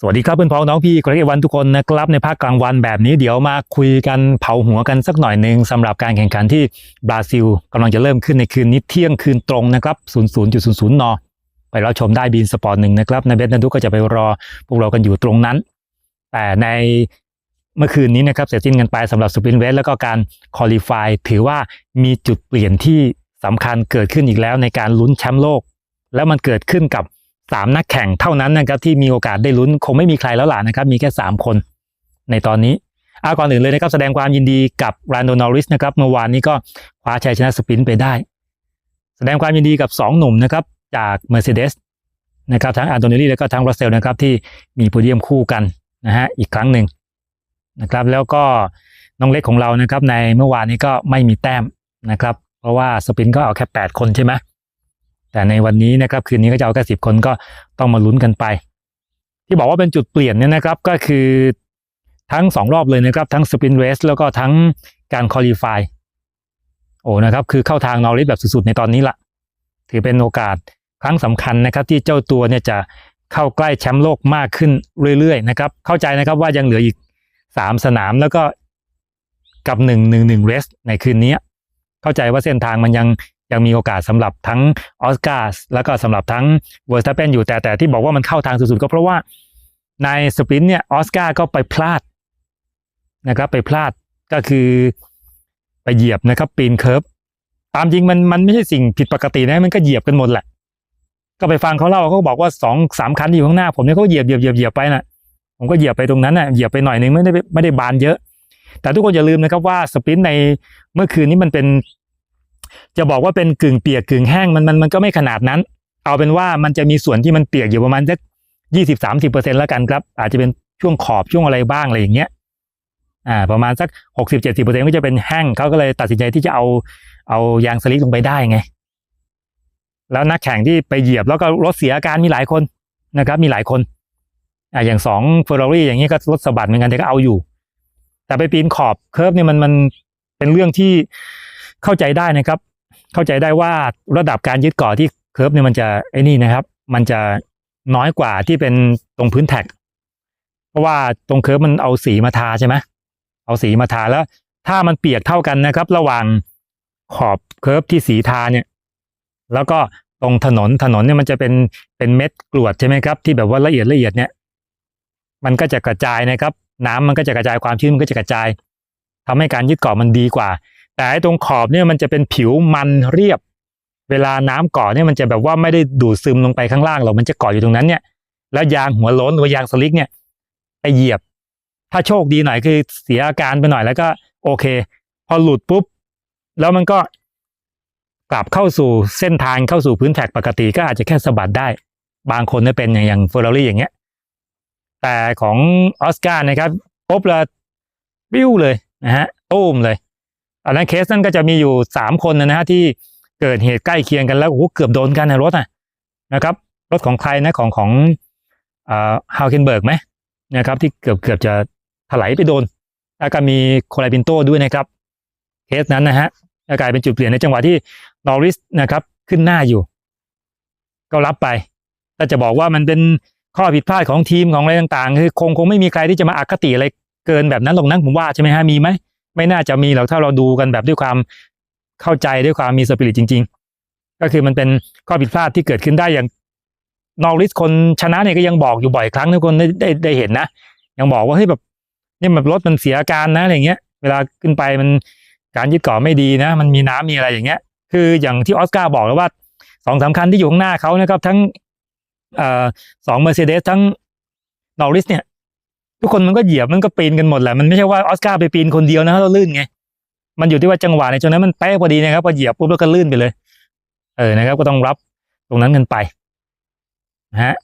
สวัสดีครับเพื่อนพ้องน้องพี่กรเกวันทุกคนนะครับในภาคกลางวันแบบนี้เดี๋ยวมาคุยกันเผาหัวกันสักหน่อยหนึ่งสำหรับการแข่งขันที่บราซิลกำลังจะเริ่มขึ้นในคืนนี้เที่ยงคืนตรงนะครับ 00.00 น ไปรับชมได้บีนสปอร์ตหนึ่งนะครับในเบสนันทุกก็จะไปรอพวกเรากันอยู่ตรงนั้น แต่ในเมื่อคืนนี้นะครับเสร็จสิ้นกันไปสำหรับสปรินเวสแล้วก็การคอลี่ฟายถือว่ามีจุดเปลี่ยนที่สำคัญเกิดขึ้นอีกแล้วในการลุ้นแชมป์โลก แล้วมันเกิดขึ้นกับ สามนักแข่งเท่านั้นนะครับที่มีโอกาสได้ลุ้นคงไม่มีใครแล้วล่ะนะครับมีแค่สามคนในตอนนี้อาก่อนอื่นเลยนะครับแสดงความยินดีกับรนโดนอริสนะครับเมื่อวานนี้ก็คว้าชัยชนะสปินไปได้ แสดงความยินดีกับสองหนุ่มนะครับจาก Mercedes นะครับทั้งอันโตนิลี่แล้วก็ทั้งรัสเซลนะครับที่มีโพเดียมคู่กันนะฮะอีกครั้งหนึ่งนะครับแล้วก็น้องเล็กของเรานะครับในเมื่อวานนี้ก็ไม่มีแต้มนะครับ เพราะว่าสปินก็เอาแค่แปดคนใช่ไหม แต่ในวันนี้นะครับคืนนี้ก็จะเอาแค่สิบคนก็ต้องมาลุ้นกันไป ที่บอกว่าเป็นจุดเปลี่ยนเนี่ยนะครับก็คือทั้งสองรอบเลยนะครับทั้งสปรินเรสแล้วก็ทั้งการคอลี่ไฟโอ้นะครับคือเข้าทางนอริสแบบสุดๆในตอนนี้ละถือเป็นโอกาสครั้งสำคัญนะครับ ที่เจ้าตัวเนี่ยจะเข้าใกล้แชมป์โลกมากขึ้นเรื่อยๆนะครับ เข้าใจนะครับว่ายังเหลืออีกสามสนามแล้วก็กับหนึ่งหนึ่งหนึ่งเรสในคืนนี้ เข้าใจว่าเส้นทางมันยัง ยังมีโอกาสสำหรับทั้งออสการ์แล้วก็สำหรับทั้งเวอร์สตัปเปนอยู่แต่แต่ที่บอกว่ามันเข้าทางสุดๆก็เพราะว่าในสปรินต์เนี่ยออสการ์ก็ไปพลาดนะครับ ไปพลาดก็คือไปเหยียบนะครับ ปีนเคิร์ฟตามจริงมันมันไม่ใช่สิ่งผิดปกตินะมันก็เหยียบกันหมดแหละ ก็ไปฟังเขาเล่าเขาบอกว่าสองสามคันที่อยู่ข้างหน้าผมเนี่ยเขาเหยียบเหยียบเหยียบเหยียบไปน่ะผมก็เหยียบไปตรงนั้นน่ะเหยียบไปหน่อยนึงไม่ได้ไม่ได้บานเยอะ แต่ทุกคนอย่าลืมนะครับว่าสปรินต์ในเมื่อคืนนี้มันเป็น จะบอกว่าเป็นกึ่งเปียกกึ่งแห้งมันมันมันก็ไม่ขนาดนั้น เอาเป็นว่ามันจะมีส่วนที่มันเปียกอยู่ประมาณสักยี่สิบสามสิบเปอร์เซ็นแล้วกันครับ อาจจะเป็นช่วงขอบช่วงอะไรบ้างอะไรอย่างเงี้ยอ่าประมาณสักหกสิบเจ็ดสิบเปอร์เซ็นก็จะเป็นแห้งเขาก็เลยตัดสินใจที่จะเอาเอายางสลิกลงไปได้ไง แล้วนักแข่งที่ไปเหยียบแล้วก็รถเสียอาการมีหลายคนนะครับ มีหลายคนอ่าอย่างสองเฟอร์รารี่อย่างเงี้ยก็รถสะบัดเหมือนกันแต่ก็เอาอยู่ แต่ไปปีนขอบเคิร์ฟเนี่ยมันมันเป็นเรื่องที่เข้าใจได้นะครับ เข้าใจได้ว่าระดับการยึดเกาะที่เคิร์ฟเนี่ยมันจะไอ้นี่นะครับ มันจะน้อยกว่าที่เป็นตรงพื้นแท็ก เพราะว่าตรงเคิร์ฟมันเอาสีมาทาใช่ไหมเอาสีมาทาแล้ว ถ้ามันเปียกเท่ากันนะครับ ระหว่างขอบเคิร์ฟที่สีทาเนี่ย แล้วก็ตรงถนนถนนเนี่ยมันจะเป็นเป็นเม็ดกรวดใช่ไหมครับ ที่แบบว่าละเอียดละเอียดเนี่ย มันก็จะกระจายนะครับ น้ำมันก็จะกระจายความชื้นมันก็จะกระจายทำให้การยึดเกาะมันดีกว่า แต่ไอ้ตรงขอบเนี่ยมันจะเป็นผิวมันเรียบ เวลาน้ำเกาะเนี่ยมันจะแบบว่าไม่ได้ดูดซึมลงไปข้างล่างหรอกมันจะเกาะอยู่ตรงนั้นเนี่ย แล้วยางหัวล้นหรือยางสลิกเนี่ยไปเหยียบ ถ้าโชคดีหน่อยคือเสียอาการไปหน่อยแล้วก็ โอเค พอหลุดปุ๊บ แล้วมันก็กลับเข้าสู่เส้นทางเข้าสู่พื้นแท็กปกติก็อาจจะแค่สะบัดได้ บางคนเนี่ยเป็นอย่างอย่างเฟอร์รารี่อย่างเงี้ย แต่ของออสการ์นะครับปุ๊บแล้วบิ้วเลยนะฮะตุ้มเลย อันนั้นเคสนั้นก็จะมีอยู่สามคนนะฮะที่เกิดเหตุใกล้เคียงกันแล้วโอ้โหเกือบโดนกันในรถอะนะครับรถของใครนะของของอ่าฮาวเคนเบิร์กไหมนะครับที่เกือบเกือบจะถลายไปโดน แล้วก็มีโคไลปินโตด้วยนะครับเคสนั้นนะฮะก็กลายเป็นจุดเปลี่ยนในจังหวะที่นอริสนะครับขึ้นหน้าอยู่ ก็รับไปถ้าจะบอกว่ามันเป็นข้อผิดพลาดของทีมของอะไรต่างๆ คือคงคงไม่มีใครที่จะมาอคติอะไรเกินแบบนั้นหรอกนะผมว่าใช่ไหมฮะมีไหม ไม่น่าจะมีหรอกถ้าเราดูกันแบบด้วยความเข้าใจด้วยความมีสปิริตจริง ๆ ก็คือมันเป็นข้อผิดพลาดที่เกิดขึ้นได้อย่างนอริสคนชนะเนี่ยก็ยังบอกอยู่บ่อยครั้งทุกคนได้ได้ได้เห็นนะยังบอกว่าเฮ้ยแบบเนี่ยแบบรถมันเสียอาการนะอะไรเงี้ย เวลาขึ้นไปมันการยึดเกาะไม่ดีนะ มันมีน้ำมีอะไรอย่างเงี้ย คืออย่างที่ออสการ์บอกแล้วว่าสองสำคัญที่อยู่ข้างหน้าเขานะครับทั้งอสองเมอร์เซเดสทั้งนอริสเนี่ย ทุกคนมันก็เหยียบมันก็ปีนกันหมดแหละมันไม่ใช่ว่าออสการ์ไปปีนคนเดียวนะแล้วลื่นไงมันอยู่ที่ว่าจังหวะในจังนั้นมันเป๊ะพอดีนะครับพอเหยียบปุ๊บแล้วก็ลื่นไปเลย เออนะครับ ก็ต้องรับตรงนั้นกันไปนะฮะ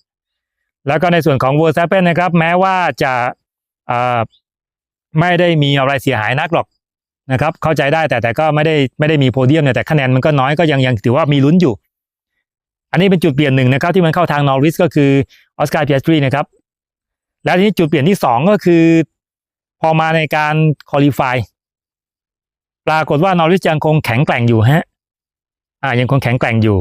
แล้วก็ในส่วนของเวอร์ซัเปนนะครับ แม้ว่าจะอ่าไม่ได้มีอะไรเสียหายนักหรอกนะครับ เข้าใจได้แต่แต่ก็ไม่ได้ไม่ได้มีโพเดียมเนี่ยแต่คะแนนมันก็น้อยก็ยังยังถือว่ามีลุ้นอยู่ อันนี้เป็นจุดเปลี่ยนหนึ่งนะครับ ที่มันเข้าทางนอริสก็คือออสการ์เพียสตรีนะครับ และทีนี้จุดเปลี่ยนที่สองก็คือ พอมาในการคอลี่ฟายปรากฏว่านอริสยังคงแข็งแกร่งอยู่ฮะ อ่ายังคงแข็งแกร่งอยู่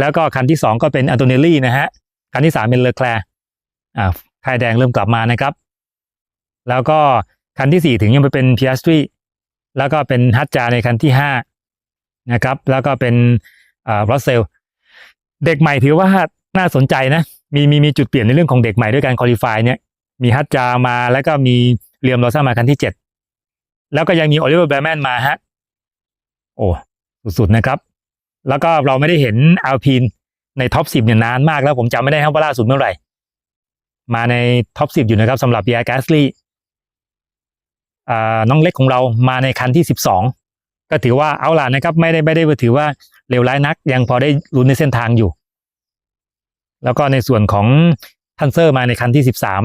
แล้วก็คันที่สองก็เป็นอันโตเนลลี่นะฮะ คันที่สามเป็นเลอแคลร์อ่าคายแดงเริ่มกลับมานะครับ แล้วก็คันที่สี่ถึงยังไปเป็นพิอัสตรีแล้วก็เป็นฮัตจาในคันที่ห้านะครับ แล้วก็เป็นอ่ารอสเซลเด็กใหม่ถือว่าน่าสนใจนะ มีมีมีจุดเปลี่ยนในเรื่องของเด็กใหม่ด้วยการคอลี่ฟายเนี่ย มีฮัตจามาแล้วก็มีเรียมโรซ่ามาคันที่เจ็ดแล้วก็ยังมีโอลิเวอร์แบร์แมนมาฮะ โอ้สุดๆนะครับ แล้วก็เราไม่ได้เห็นอัลพีนในท็อปสิบเนี่ยนานมากแล้วผมจำไม่ได้ครับว่าล่าสุดเมื่อไหร่ มาในท็อปสิบอยู่นะครับสำหรับเบียร์แกสลีอ่าน้องเล็กของเรามาในคันที่สิบสองก็ถือว่าเอาล่ะนะครับ ไม่ได้ไม่ได้ถือว่าเลวร้ายนัก ยังพอได้ลุ้นในเส้นทางอยู่ แล้วก็ในส่วนของทันเซอร์มาในคันที่สิบสาม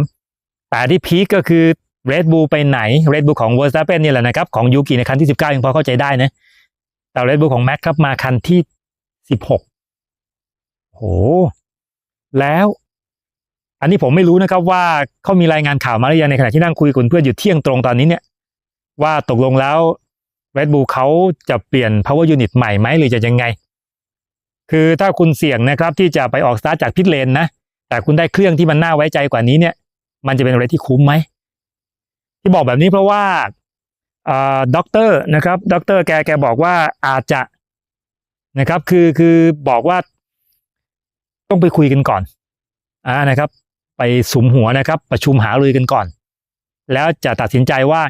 แต่ที่พีคก็คือเรดบูไปไหนเรดบูของเวอร์สตาเปนนี่แหละนะครับ ของยูกิในคันที่สิบเก้ายังพอเข้าใจได้นะ แต่เรดบูของแม็กครับมาคันที่สิบหกโห แล้ว อันนี้ผมไม่รู้นะครับว่าเขามีรายงานข่าวมาหรือยังในขณะที่นั่งคุยกับเพื่อนอยู่เที่ยงตรงตอนนี้เนี่ย ว่าตกลงแล้วเรดบูเขาจะเปลี่ยน power unit ใหม่ไหมหรือจะยังไง คือถ้าคุณเสี่ยงนะครับที่จะไปออกสตาร์ทจากพิทเลนนะ แต่คุณได้เครื่องที่มันน่าไว้ใจกว่านี้เนี่ย มันจะเป็นอะไรที่คุ้มไหม ที่บอกแบบนี้เพราะว่าด็อกเตอร์นะครับด็อกเตอร์แกแกบอกว่าอาจจะนะครับ คือคือบอกว่าต้องไปคุยกันก่อนอ่านะครับ ไปสุมหัวนะครับ ประชุมหารือกันก่อน แล้วจะตัดสินใจว่า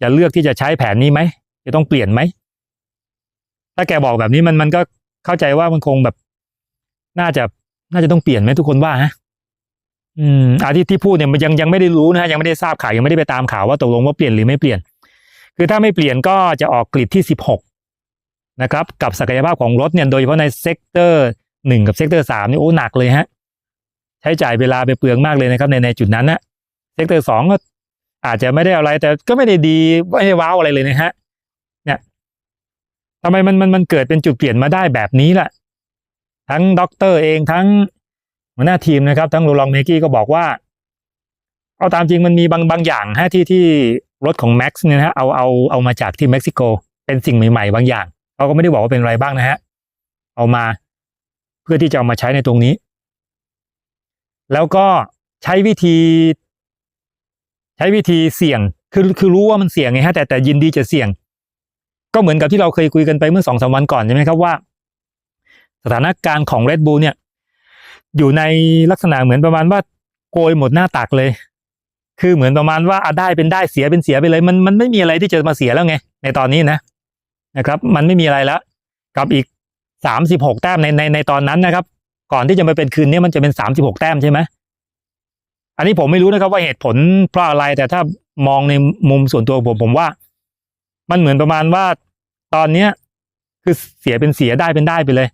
จะเลือกที่จะใช้แผนนี้ไหมจะต้องเปลี่ยนไหมถ้าแกบอกแบบนี้มันมันก็เข้าใจว่ามันคงแบบ น่าจะน่าจะต้องเปลี่ยนไหมทุกคนว่าฮะ อืมอาที่ที่พูดเนี่ยมันยังยังไม่ได้รู้นะฮะยังไม่ได้ทราบข่าวยังไม่ได้ไปตามข่าวว่าตกลงว่าเปลี่ยนหรือไม่เปลี่ยน คือถ้าไม่เปลี่ยนก็จะออกกริดที่สิบหกนะครับ กับศักยภาพของรถเนี่ยโดยเฉพาะในเซกเตอร์หนึ่งกับเซกเตอร์สามนี่โอ้หนักเลยฮะ ใช้จ่ายเวลาไปเปลืองมากเลยนะครับในในจุดนั้นนะเซกเตอร์สองก็อาจจะไม่ได้อะไรแต่ก็ไม่ได้ดีไม่ได้ว้าวอะไรเลยนะฮะเนี่ยทำไมมันมันมันเกิดเป็นจุดเปลี่ยนมาได้แบบนี้ล่ะ ทั้งด็อกเตอร์เองทั้ง หัวหน้าทีมนะครับทั้งโรลองเมกี้ก็บอกว่า เอาตามจริงมันมีบางบางอย่างฮะที่ที่รถของแม็กซ์เนี่ยนะฮะเอาเอาเอามาจากที่เม็กซิโก เป็นสิ่งใหม่ ๆ บางอย่างเขาก็ไม่ได้บอกว่าเป็นอะไรบ้างนะฮะเอามาเพื่อที่จะเอามาใช้ในตรงนี้ แล้วก็ใช้วิธี ใช้วิธีเสี่ยง คือคือรู้ว่ามันเสี่ยงไงฮะแต่แต่ยินดีจะเสี่ยง ก็เหมือนกับที่เราเคยคุยกันไปเมื่อสองสามวันก่อนใช่ไหมครับว่า สถานการณ์ของ Red Bull เนี่ย อยู่ในลักษณะเหมือนประมาณว่าโกยหมดหน้าตักเลย คือเหมือนประมาณว่าอะได้เป็นได้เสียเป็นเสียไปเลย มันมันไม่มีอะไรที่จะมาเสียแล้วไง ในตอนนี้นะนะครับ มันไม่มีอะไรแล้วกับอีกสามสิบหกแต้มในในในตอนนั้นนะครับ ก่อนที่จะมาเป็นคืนนี้มันจะเป็นสามสิบหกแต้มใช่ไหมอันนี้ผมไม่รู้นะครับว่าเหตุผลเพราะอะไร แต่ถ้ามองในมุมส่วนตัวผมผมว่า มันเหมือนประมาณว่าตอนเนี้ย คือเสียเป็นเสียได้เป็นได้ไปเลย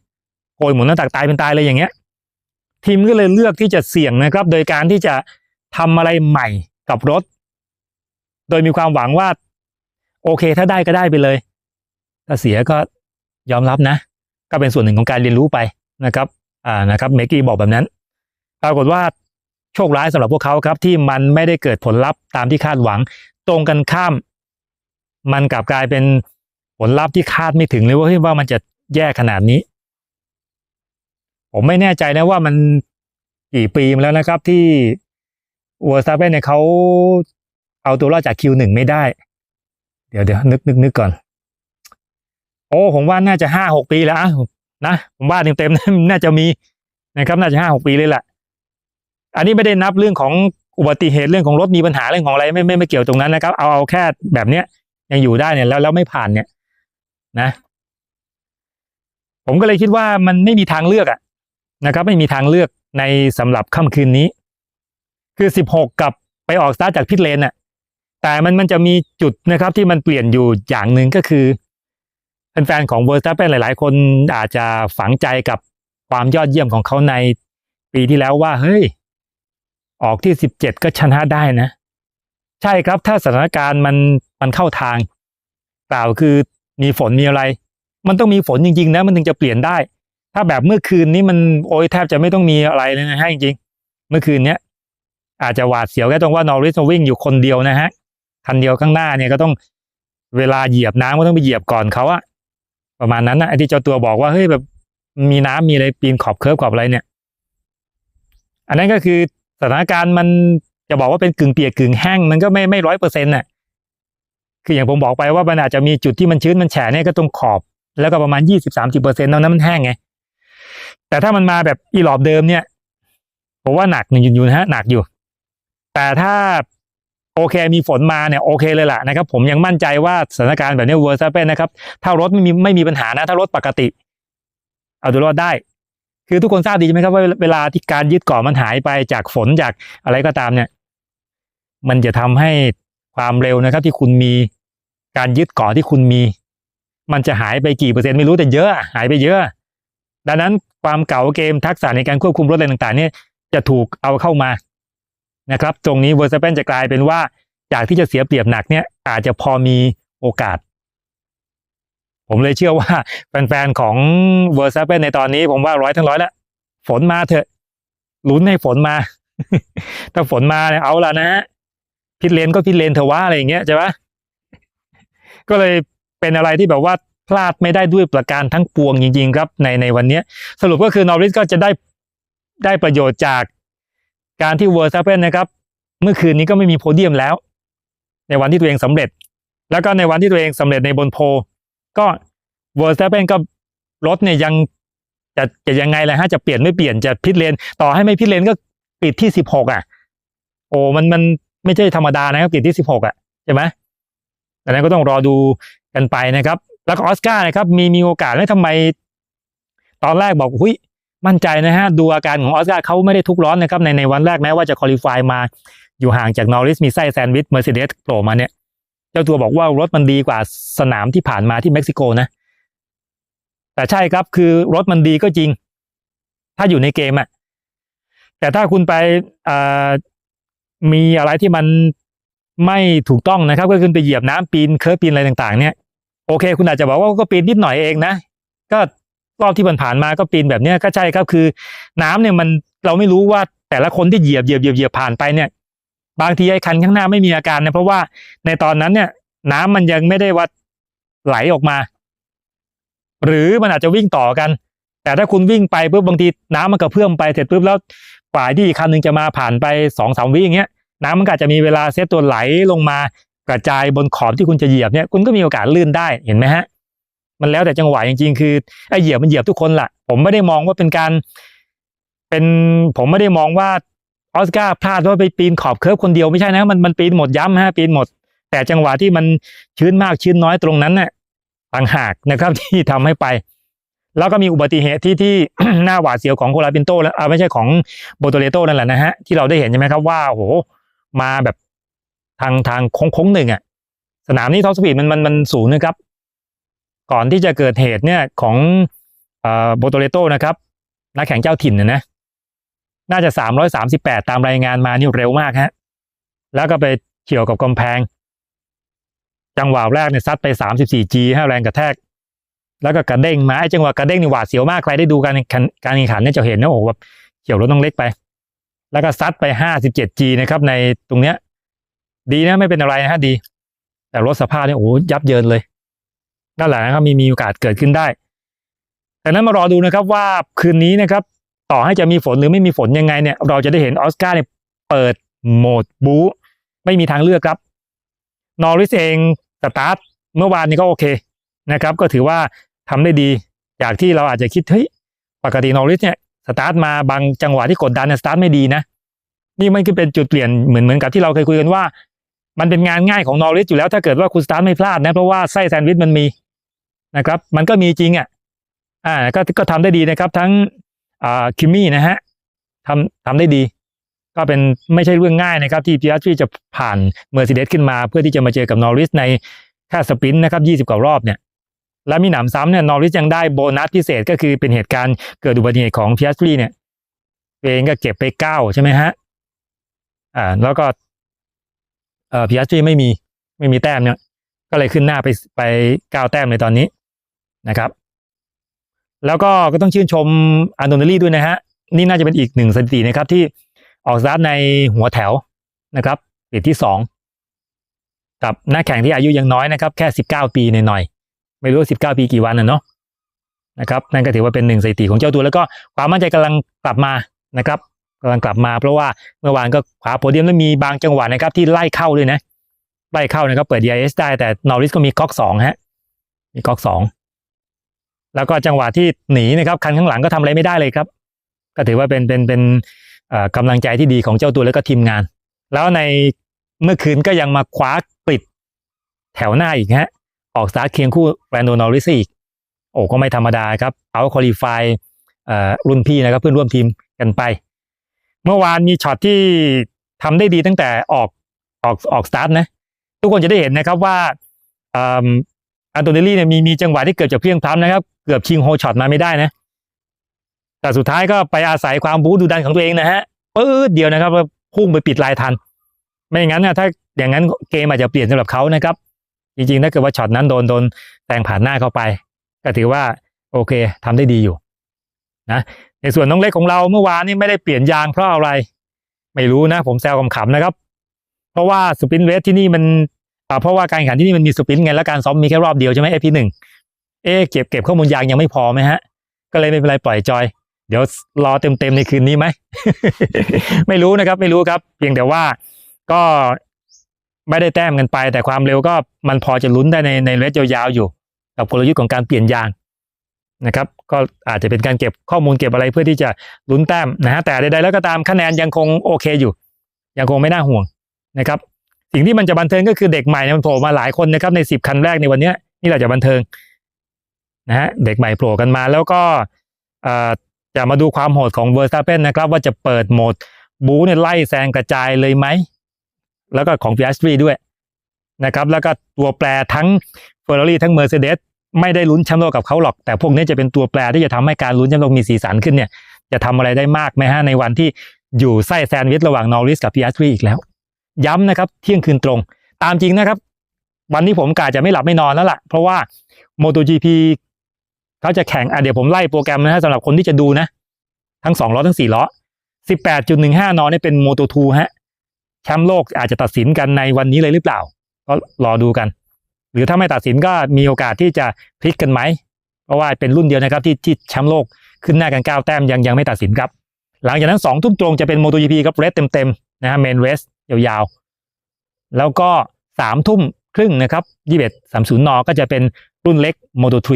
โกยหมุนหน้าตักตายเป็นตายเลยอย่างเงี้ย ทีมก็เลยเลือกที่จะเสี่ยงนะครับ โดยการที่จะทำอะไรใหม่กับรถ โดยมีความหวังว่า โอเค ถ้าได้ก็ได้ไปเลยถ้าเสียก็ยอมรับนะ ก็เป็นส่วนหนึ่งของการเรียนรู้ไปนะครับ อ่านะครับเมกกี้บอกแบบนั้น ปรากฏว่าโชคร้ายสำหรับพวกเขาครับ ที่มันไม่ได้เกิดผลลัพธ์ตามที่คาดหวัง ตรงกันข้าม มันกลับกลายเป็นผลลัพธ์ที่คาดไม่ถึงเลยว่าเฮ้ยว่ามันจะแย่ขนาดนี้ ผมไม่แน่ใจนะว่ามันกี่ปีมาแล้วนะครับ ที่วัวซาเปนเนี่ยเขาเอาตัวรอดจากคิวหนึ่งไม่ได้ เดี๋ยวเดี๋ยวนึกนึกนึกก่อน โอ้ผมว่าน่าจะห้าหกปีแล้วนะผมว่าเต็มเต็มๆน่าจะมีนะครับ น่าจะห้าหกปีเลยแหละอันนี้ไม่ได้นับเรื่องของอุบัติเหตุเรื่องของรถมีปัญหาเรื่องของอะไรไม่ไม่ไม่เกี่ยวตรงนั้นนะครับ เอาเอาแค่แบบเนี้ยยังอยู่ได้เนี่ยแล้วแล้วไม่ผ่านเนี่ยนะ ผมก็เลยคิดว่ามันไม่มีทางเลือกอะ นะครับไม่มีทางเลือกในสำหรับค่ำคืนนี้ คือสิบหกกับไปออกสตาร์จากพิทเลนน่ะแต่มันมันจะมีจุดนะครับที่มันเปลี่ยนอยู่อย่างหนึ่งก็คือแฟนๆของเวอร์สตาเป็นหลาย ๆ คนอาจจะฝังใจกับความยอดเยี่ยมของเขาในปีที่แล้วว่าเฮ้ย ออกที่สิบเจ็ดก็ชนะได้นะ ใช่ครับถ้าสถานการณ์มันมันเข้าทางเปล่าคือมีฝนมีอะไร มันต้องมีฝนจริง ๆ นะ มันถึงจะเปลี่ยนได้ ถ้าแบบเมื่อคืนนี้มันโอ้ยแทบจะไม่ต้องมีอะไรเลยนะฮะจริงๆ เมื่อคืนเนี้ยอาจจะหวาดเสียวแค่ตรงว่านอริสวิ่งอยู่คนเดียวนะฮะคันเดียวข้างหน้าเนี่ยก็ต้องเวลาเหยียบน้ำก็ต้องไปเหยียบก่อนเขาอะประมาณนั้นนะไอ้ที่เจ้าตัวบอกว่าเฮ้ยแบบมีน้ำมีอะไรปีนขอบเคิร์ฟขอบอะไรเนี่ย อันนั้นก็คือสถานการณ์มันจะบอกว่าเป็นกึ่งเปียกกึ่งแห้งมันก็ไม่ไม่ร้อยเปอร์เซ็นต์น่ะคืออย่างผมบอกไปว่ามันอาจจะมีจุดที่มันชื้นมันแฉะเนี่ยก็ตรงขอบ แล้วก็ประมาณยี่สิบสามสิบเปอร์เซ็นต์นั้นมันแห้งไง แต่ถ้ามันมาแบบอีหลอบเดิมเนี่ยผมว่าหนักหนึ่งอยู่นะฮะหนักอยู่ แต่ถ้าโอเคมีฝนมาเนี่ยโอเคเลยล่ะนะครับผมยังมั่นใจว่าสถานการณ์แบบนี้เวอร์ซัเป็นนะครับ ถ้ารถไม่มีไม่มีปัญหานะ ถ้ารถปกติ เอาตัวรอดได้ คือทุกคนทราบดีใช่ไหมครับว่าเวลาที่การยึดเกาะมันหายไปจากฝนจากอะไรก็ตามเนี่ย มันจะทำให้ความเร็วนะครับ ที่คุณมีการยึดเกาะที่คุณมี มันจะหายไปกี่เปอร์เซ็นต์ไม่รู้แต่เยอะ หายไปเยอะ ดังนั้นความเก่าเกมทักษะในการควบคุมรถอะไรต่างๆเนี่ยจะถูกเอาเข้ามานะครับ ตรงนี้เวอร์ซเปนจะกลายเป็นว่าจากที่จะเสียเปรียบหนักเนี่ยอาจจะพอมีโอกาส ผมเลยเชื่อว่าแฟนๆของเวอร์ซเปนในตอนนี้ผมว่าร้อยทั้งร้อยแล้วฝนมาเถอะลุ้นให้ฝนมา ถ้าฝนมาเนี่ยเอาละนะฮะพิดเลนก็พิดเลนเถอะว่าอะไรอย่างเงี้ยใช่ปะก็เลยเป็นอะไรที่แบบว่า พลาดไม่ได้ด้วยประการทั้งปวงจริงๆครับในในวันนี้ สรุปก็คือนอริสก็จะได้ได้ประโยชน์จากการที่เวอร์ซัเปนนะครับ เมื่อคืนนี้ก็ไม่มีโพเดียมแล้ว ในวันที่ตัวเองสำเร็จ แล้วก็ในวันที่ตัวเองสำเร็จในบนโพ ก็เวอร์ซัเปนก็รถเนี่ยยังจะจะยังไงล่ะฮะจะเปลี่ยนไม่เปลี่ยนจะพิดเลน ต่อให้ไม่พิดเลนก็ปิดที่สิบหกอะ โอ้มันมันไม่ใช่ธรรมดานะครับปิดที่สิบหกอะใช่ไหมดังนั้นก็ต้องรอดูกันไปนะครับ แล้วก็ออสการ์นะครับมีมีโอกาสแล้วทำไม ตอนแรกบอกหุ้ยมั่นใจนะฮะดูอาการของออสการ์เขาไม่ได้ทุกร้อนนะครับในในวันแรกแม้ว่าจะคอลี่ฟายมาอยู่ห่างจากนอริสมีไส้แซนด์วิชเมอร์เซเดสโผล่มาเนี่ยเจ้าตัวบอกว่ารถมันดีกว่าสนามที่ผ่านมาที่เม็กซิโกนะแต่ใช่ครับคือรถมันดีก็จริง ถ้าอยู่ในเกมอะแต่ถ้าคุณไปมีอะไรที่มันไม่ถูกต้องนะครับ ก็คือไปเหยียบน้ำปีนเคิร์ฟปีนอะไรต่าง ๆ เนี่ย โอเค คุณอาจจะบอกว่าก็ปีนนิดหน่อยเองนะ ก็รอบที่ผ่านมาก็ปีนแบบเนี้ยก็ใช่ครับคือ น้ำเนี่ยมันเราไม่รู้ว่าแต่ละคนที่เหยียบเหยียบเหยียบเหยียบผ่านไปเนี่ย บางทีไอ้คันข้างหน้าไม่มีอาการนะเพราะว่าในตอนนั้นเนี่ย น้ำมันยังไม่ได้ว่าไหลออกมา หรือมันอาจจะวิ่งต่อกัน แต่ถ้าคุณวิ่งไปปุ๊บบางทีน้ำมันกระเพื่อมไปเสร็จปุ๊บแล้วกว่าที่อีกคันหนึ่งจะมาผ่านไปสองสามวิอย่างเงี้ยน้ำมันก็จะมีเวลาเซตตัวไหลลงมา กระจายบนขอบที่คุณจะเหยียบเนี่ยคุณก็มีโอกาสลื่นได้เห็นไหมฮะ มันแล้วแต่จังหวะจริงๆ คือไอ้เหยียบมันเหยียบทุกคนละผมไม่ได้มองว่าเป็นการ เป็นผมไม่ได้มองว่าออสการ์พลาดว่าไปปีนขอบเคิร์ฟคนเดียวไม่ใช่นะมันมันปีนหมดย้ำฮะปีนหมด แต่จังหวะที่มันชื้นมากชื้นน้อยตรงนั้นน่ะต่างหากนะครับที่ทำให้ไป แล้วก็มีอุบัติเหตุที่ที่หน้าหวาดเสียวของโคลาปินโตแล้วไม่ใช่ของโบโตเลโตนั่นแหละนะฮะที่เราได้เห็นใช่ไหมครับว่าโอ้โหมาแบบ ทางทางโค้งโค้งหนึ่งอะสนามนี้ท็อปสปีดมันมันมันสูงนะครับ ก่อนที่จะเกิดเหตุเนี่ยของเอ่อโบโตเลโตนะครับนักแข่งเจ้าถิ่นเนี่ยนะน่าจะสามร้อยสามสิบแปดตามรายงานมานี่เร็วมากฮะแล้วก็ไปเฉี่ยวกับกำแพง จังหวะแรกเนี่ยซัดไปสามสิบสี่จีฮะแรงกระแทก แล้วก็กระเด้งมาไอ้จังหวะกระเด้งนี่หวาดเสียวมากใครได้ดูการการแข่งขันเนี่ยจะเห็นนะโอ้โหแบบเฉี่ยวรถต้องเล็กไป แล้วก็ซัดไปห้าสิบเจ็ดจีนะครับในตรงเนี้ย ดีนะไม่เป็นอะไรนะฮะดี แต่รถสภาพเนี่ยโอ้ยับเยินเลยนั่นแหละนะครับมีมีโอกาสเกิดขึ้นได้แต่นั้นมารอดูนะครับว่าคืนนี้นะครับ ต่อให้จะมีฝนหรือไม่มีฝนยังไงเนี่ย เราจะได้เห็นออสการ์เนี่ยเปิดโหมดบู๊ไม่มีทางเลือกครับ นอริสเองสตาร์ทเมื่อวานนี้ก็โอเคนะครับ ก็ถือว่าทำได้ดีจากที่เราอาจจะคิดเฮ้ยปกตินอริสเนี่ยสตาร์ทมาบางจังหวะที่กดดันเนี่ยสตาร์ทไม่ดีนะ นี่มันก็เป็นจุดเปลี่ยนเหมือนเหมือนกับที่เราเคยคุยกันว่า มันเป็นงานง่ายของนอริสอยู่แล้วถ้าเกิดว่าคุณสตาร์ทไม่พลาดนะเพราะว่าไส้แซนด์วิชมันมีนะครับ มันก็มีจริงอะอ่าก็ก็ทำได้ดีนะครับ ทั้งอ่าคิมมี่นะฮะทำทำได้ดี ก็เป็นไม่ใช่เรื่องง่ายนะครับ ที่พิอาทรีจะผ่านเมอร์เซเดสขึ้นมา เพื่อที่จะมาเจอกับนอริสในแค่สปรินต์นะครับ20กว่ารอบเนี่ยและมีหนำซ้ำเนี่ยนอริสยังได้โบนัสพิเศษก็คือเป็นเหตุการณ์เกิดอุบัติเหตุของพิอาทรีเนี่ยตัวเองก็เก็บไปเก้าใช่ไหมฮะอ่าแล้วก็ เอ่อพิอาทรีไม่มีไม่มีแต้มเนี่ย ก็เลยขึ้นหน้าไปไปเก้าแต้มในตอนนี้นะครับ แล้วก็ก็ต้องชื่นชมอันโดนเนลลี่ด้วยนะฮะ นี่น่าจะเป็นอีกหนึ่งสถิตินะครับ ที่ออกสตาร์ทในหัวแถวนะครับติดที่สองกับนักแข่งที่อายุยังน้อยนะครับ แค่สิบเก้าปีหน่อยๆไม่รู้สิบเก้าปีกี่วันนะเนาะนะครับนั่นก็ถือว่าเป็นหนึ่งสถิติของเจ้าตัวแล้วก็ความมั่นใจกำลังกลับมานะครับ กำลังกลับมาเพราะว่าเมื่อวานก็ขวาโพเดียมแล้วมีบางจังหวะนะครับที่ไล่เข้าด้วยนะ ไล่เข้านะครับเปิด DIS ได้แต่นอริสก็มีก๊อกสองฮะ มีก๊อกสองแล้วก็จังหวะที่หนีนะครับคันข้างหลังก็ทำอะไรไม่ได้เลยครับ ก็ถือว่าเป็นเป็นเป็นอ่อกำลังใจที่ดีของเจ้าตัวแล้วก็ทีมงาน แล้วในเมื่อคืนก็ยังมาคว้ากริดแถวหน้าอีกฮะ ออกสตาร์ทเคียงคู่แรนโดนอริสอีก โอ้ก็ไม่ธรรมดาครับเอาคอลี่ไฟรุ่นพี่นะครับเพื่อนร่วมทีมกันไป เมื่อวานมีช็อตที่ทำได้ดีตั้งแต่ออกออกออกสตาร์ทนะ ทุกคนจะได้เห็นนะครับว่าอันโตเนลลี่เนี่ยมีมีจังหวะที่เกือบจะเพียงพล้ำนะครับ เกือบชิงโฮช็อตมาไม่ได้นะ แต่สุดท้ายก็ไปอาศัยความบู๊ดูดันของตัวเองนะฮะปื๊ดเดียวนะครับพุ่งไปปิดลายทัน ไม่อย่างนั้นนะถ้าอย่างนั้นเกมอาจจะเปลี่ยนสำหรับเขานะครับ จริงๆถ้าเกิดว่าช็อตนั้นโดนโดนแซงผ่านหน้าเข้าไป ก็ถือว่าโอเคทำได้ดีอยู่ นะในส่วนน้องเล็กของเราเมื่อวานนี่ไม่ได้เปลี่ยนยางเพราะอะไร ไม่รู้นะ ผมแซวขำๆนะครับ เพราะว่าสปินเรสที่นี่มันเพราะว่าการแข่งขันที่นี่มันมีสปินไงแล้วการซ้อมมีแค่รอบเดียวใช่ไหมเอพีหนึ่งเอะเก็บเก็บข้อมูลยางยังไม่พอไหมฮะ ก็เลยไม่เป็นไรปล่อยจอย เดี๋ยวรอเต็มๆในคืนนี้ไหมไม่รู้นะครับ ไม่รู้ครับ เพียงแต่ว่าก็ไม่ได้แต้มกันไป แต่ความเร็วก็มันพอจะลุ้นได้ในในเรสยาวๆอยู่ กับกลยุทธ์ของการเปลี่ยนยางนะครับ ก็อาจจะเป็นการเก็บข้อมูลเก็บอะไรเพื่อที่จะลุ้นแต้มนะฮะแต่ใดๆแล้วก็ตามคะแนนยังคงโอเคอยู่ ยังคงไม่น่าห่วงนะครับสิ่งที่มันจะบันเทิงก็คือเด็กใหม่เนี่ยมันโผล่มาหลายคนนะครับในสิบคันแรกในวันนี้นี่แหละจะบันเทิงนะฮะเด็กใหม่โผล่กันมาแล้วก็จะมาดูความโหดของเวอร์สตาเปนนะครับ ว่าจะเปิดโหมดบูเนี่ยไล่แซงกระจายเลยไหม แล้วก็ของ p ิ a s t r i ด้วยนะครับ แล้วก็ตัวแปรทั้ง Ferrari ทั้ง Mercedes ไม่ได้ลุ้นแชมป์โลกกับเขาหรอก แต่พวกนี้จะเป็นตัวแปรที่จะทำให้การลุ้นแชมป์โลกมีสีสันขึ้นเนี่ย จะทำอะไรได้มากไหมฮะในวันที่อยู่ไส้แซนด์วิชระหว่างนอริสกับ p ิ a s t r i อีกแล้ว ย้ำนะครับเที่ยงคืนตรง ตามจริงนะครับ วันนี้ผมกะจะไม่หลับไม่นอนแล้วล่ะ เพราะว่า MotoGP เขาจะแข่งอะเดี๋ยวผมไล่โปรแกรมนะฮะสำหรับคนที่จะดูนะ ทั้งสองล้อทั้งสี่ล้อ18.15นอเนี่ยเป็น Moto2 ฮะแชมป์โลกอาจจะตัดสินกันในวันนี้เลยหรือเปล่า ก็รอดูกัน หรือถ้าไม่ตัดสินก็มีโอกาสที่จะพลิกกันไหม เพราะว่าเป็นรุ่นเดียวนะครับที่ที่แชมป์โลกขึ้นหน้ากัน 9 แต้มยังยังไม่ตัดสินครับ หลังจากนั้น 2 ทุ่มตรงจะเป็น MotoGP ครับเรสเต็มๆนะฮะเมนเรสยาวๆ แล้วก็3ทุ่มครึ่งนะครับ21 30นก็จะเป็นรุ่นเล็ก Moto3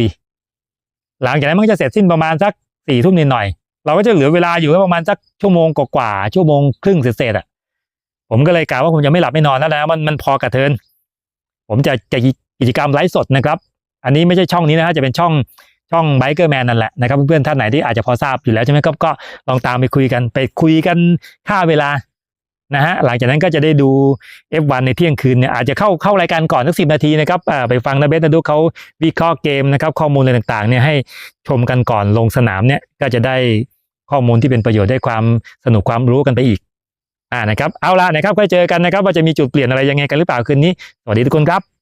หลังจากนั้นมันก็จะเสร็จสิ้นประมาณสัก4ทุ่มนิดหน่อย เราก็จะเหลือเวลาอยู่ประมาณสักชั่วโมงกว่าๆชั่วโมงครึ่งเศษๆอะผมก็เลยกล่าวว่าผมจะไม่หลับไม่นอนแล้วนะมันมันพอกระเทินผมจะจะ กิจกรรมไลฟ์สดนะครับ อันนี้ไม่ใช่ช่องนี้นะฮะจะเป็นช่องช่องไบเกอร์แมนนั่นแหละนะครับเพื่อนๆท่านไหนที่อาจจะพอทราบอยู่แล้วใช่ไหมครับก็ลองตามไปคุยกันไปคุยกันค่าเวลานะฮะหลังจากนั้นก็จะได้ดู F1 ในเที่ยงคืนเนี่ยอาจจะเข้าเข้ารายการก่อนสักสินาทีนะครับไปฟังนะเบสนะดูเขาวิเคราะห์เกมนะครับข้อมูลอะไรต่างๆเนี่ยให้ชมกันก่อนลงสนามเนี่ยก็จะได้ข้อมูลที่เป็นประโยชน์ได้ความสนุกความรู้กันไปอีกอ่านะครับเอาละนะครับก็เจอกันนะครับว่าจะมีจุดเปลี่ยนอะไรยังไงกันหรือเปล่าคืนนี้สวัสดีทุกคนครับ